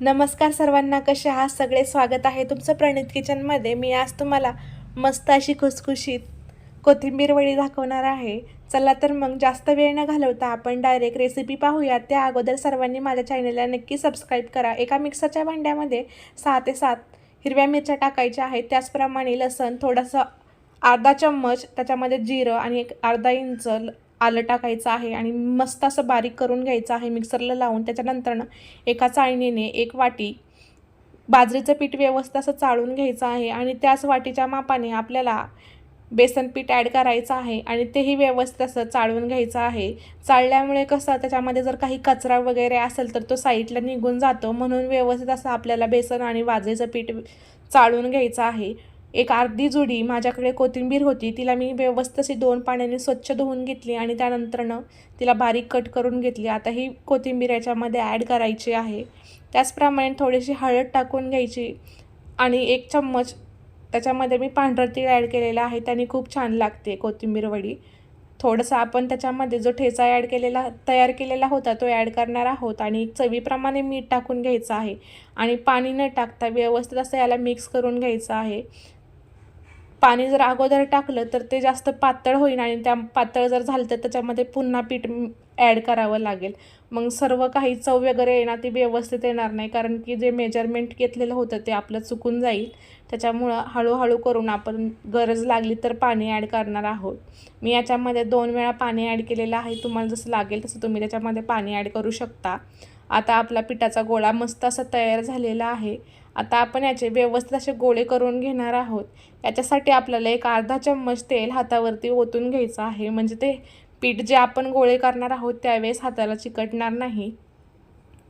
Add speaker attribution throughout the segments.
Speaker 1: नमस्कार सर्वांना कसे आहात? सगळे स्वागत आहे तुमचं प्रणित किचनमध्ये मी आज तुम्हाला मस्त अशी खुसखुशीत कोथिंबीर वडी दाखवणार आहे. चला तर मग जास्त वेळ न घालवता आपण डायरेक्ट रेसिपी पाहूया. त्या अगोदर सर्वांनी माझ्या चॅनलला नक्की सबस्क्राईब करा. एका मिक्सरच्या भांड्यामध्ये सहा ते सात हिरव्या मिरच्या टाकायच्या आहेत. त्याचप्रमाणे लसण थोडंसं अर्धा चम्मच त्याच्यामध्ये जिरं आणि एक अर्धा इंच ल- आलं टाकायचं आहे आणि मस्त असं बारीक करून घ्यायचं आहे मिक्सरला लावून. त्याच्यानंतरनं एका चाळणीने एक वाटी बाजरीचं पीठ व्यवस्थित असं चाळून घ्यायचं आहे आणि त्याच वाटीच्या मापाने आपल्याला बेसन पीठ ॲड करायचं आहे आणि तेही व्यवस्थित असं चाळून घ्यायचं आहे. चाळल्यामुळे कसं त्याच्यामध्ये जर काही कचरा वगैरे असेल तर तो साईडला निघून जातो. म्हणून व्यवस्थित असं आपल्याला बेसन आणि बाजरीचं पीठ चाळून घ्यायचं आहे. एक अर्धी जुडी माझ्याकडे कोथिंबीर होती तिला मी व्यवस्थित दोन पाण्याने स्वच्छ धुवून घेतली आणि त्यानंतरनं तिला बारीक कट करून घेतली. आता ही कोथिंबीर याच्यामध्ये ॲड करायची आहे. त्याचप्रमाणे थोडीशी हळद टाकून घ्यायची आणि एक चम्मच त्याच्यामध्ये मी पांढरं तीळ ॲड केलेलं आहे त्याने खूप छान लागते कोथिंबीर वडी. थोडंसं आपण त्याच्यामध्ये जो ठेचा ॲड केलेला तयार केलेला होता तो ॲड करणार आहोत आणि चवीप्रमाणे मीठ टाकून घ्यायचं आहे. आणि पाणी न टाकता व्यवस्थित असं याला मिक्स करून घ्यायचं आहे. पाणी जर अगोदर टाकलं तर ते जास्त पातळ होईल आणि त्या पातळ जर झालं तर त्याच्यामध्ये पुन्हा पीठ ॲड करावं लागेल. मग सर्व काही चव वगैरे येणार ती व्यवस्थित येणार नाही. कारण की जे मेजरमेंट घेतलेलं होतं ते आपलं चुकून जाईल. त्याच्यामुळं हळूहळू करून आपण गरज लागली तर पाणी ॲड करणार आहोत. मी याच्यामध्ये दोन वेळा पाणी ॲड केलेलं आहे. तुम्हाला जसं लागेल तसं तुम्ही त्याच्यामध्ये पाणी ॲड करू शकता. आता आपला पिठाचा गोळा मस्त असा तयार झालेला आहे. आता आपण याचे व्यवस्थित असे गोळे करून घेणार आहोत. याच्यासाठी आपल्याला एक अर्धा चम्मच तेल हातावरती ओतून घ्यायचं आहे. म्हणजे ते पीठ जे आपण गोळे करणार आहोत त्यावेळेस हाताला चिकटणार नाही.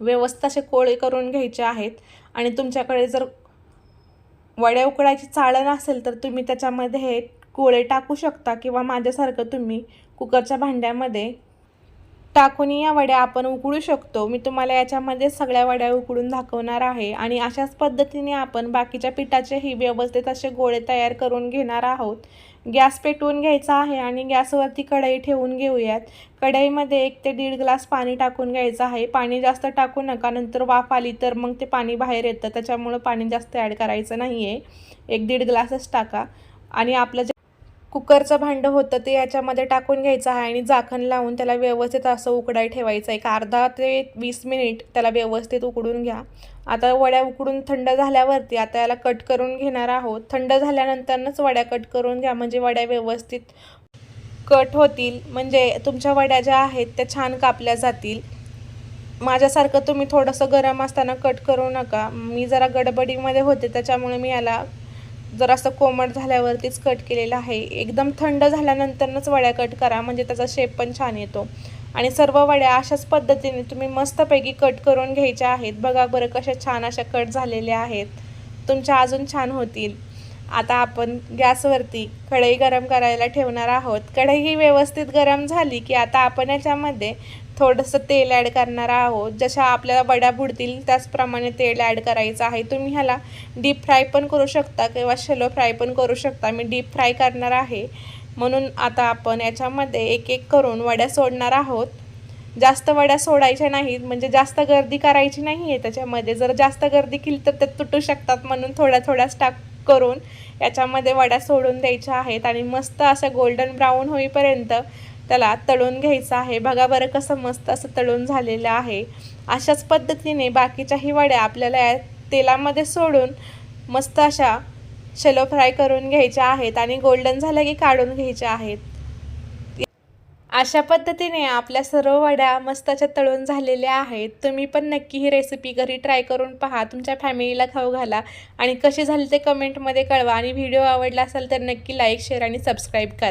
Speaker 1: व्यवस्थित असे गोळे करून घ्यायचे आहेत. आणि तुमच्याकडे जर वड्या उकडायची चाळण असेल तर तुम्ही त्याच्यामध्ये हे गोळे टाकू शकता किंवा माझ्यासारखं तुम्ही कुकरच्या भांड्यामध्ये टाकून या वड्या आपण उकडू शकतो. मी तुम्हाला याच्यामध्ये सगळ्या वड्या उकडून दाखवणार आहे आणि अशाच पद्धतीने आपण बाकीच्या पिठाचेही व्यवस्थित असे गोळे तयार करून घेणार आहोत. गॅस पेटवून घ्यायचा आहे आणि गॅसवरती कढई ठेवून घेऊयात. कढईमध्ये एक ते दीड ग्लास पाणी टाकून घ्यायचं आहे. पाणी जास्त टाकू नका नंतर वाफ आली तर मग ते पाणी बाहेर येतं. त्याच्यामुळं पाणी जास्त ॲड करायचं नाही आहे एक दीड ग्लासच टाका आणि आपलं जे कुकरचं भांडं होतं ते याच्यामध्ये टाकून घ्यायचं आहे आणि झाकण लावून त्याला व्यवस्थित असं उकडाय ठेवायचं एक अर्धा ते वीस मिनिट त्याला व्यवस्थित उकडून घ्या. आता वड्या उकडून थंड झाल्यावरती आता याला कट करून घेणार आहोत. थंड झाल्यानंतरच वड्या कट करून घ्या म्हणजे वड्या व्यवस्थित कट होतील. म्हणजे तुमच्या वड्या ज्या आहेत त्या छान कापल्या जातील. माझ्यासारखं तुम्ही थोडंसं गरम असताना कट करू नका. मी जरा गडबडीमध्ये होते त्याच्यामुळे मी याला जरासं कोमट झाल्यावरतीच कट केलेलं आहे. एकदम थंड झाल्यानंतरच वड्या कट करा म्हणजे त्याचा शेप पण छान येतो. आणि सर्व वड्या अशाच पद्धतीने तुम्ही मस्तपैकी कट करून घ्यायच्या आहेत. बघा बरं कशा छान अशा कट झालेल्या आहेत. तुमच्या अजून छान होतील. आता आपण गॅसवरती कढई गरम करायला ठेवणार आहोत. कढई ही व्यवस्थित गरम झाली की आता आपण याच्यामध्ये थोडंसं तेल ॲड करणार आहोत. जशा आपल्याला वड्या बुडतील त्याचप्रमाणे तेल ॲड करायचं आहे. तुम्ही ह्याला डीप फ्राय पण करू शकता किंवा शेलो फ्राय पण करू शकता. मी डीप फ्राय करणार आहे. म्हणून आता आपण याच्यामध्ये एक एक करून वड्या सोडणार आहोत. जास्त वड्या सोडायच्या नाहीत म्हणजे जास्त गर्दी करायची नाही आहे त्याच्यामध्ये जर जास्त गर्दी केली तर ते तुटू शकतात म्हणून थोड्या थोड्याच टाक करून याच्यामध्ये वड्या सोडून द्यायच्या आहेत आणि मस्त असं गोल्डन ब्राऊन होईपर्यंत त्याला तळून घ्यायचं आहे. बघा बरं कसं मस्त असं तळून झालेलं आहे. अशाच पद्धतीने बाकीच्याही वड्या आपल्याला या तेलामध्ये सोडून मस्त अशा शेलो फ्राय करून घ्यायच्या आहेत आणि गोल्डन झाल्या की काढून घ्यायच्या आहेत. अशा पद्धतीने आपल्या सर्व वड्या मस्ताच्या तळून झालेल्या आहेत. तुम्ही पण नक्की ही रेसिपी घरी ट्राय करून पहा. तुमच्या फॅमिलीला खाऊ घाला आणि कशी झाली ते कमेंटमध्ये कळवा. आणि व्हिडिओ आवडला असेल तर नक्की लाईक शेअर आणि सबस्क्राईब करा.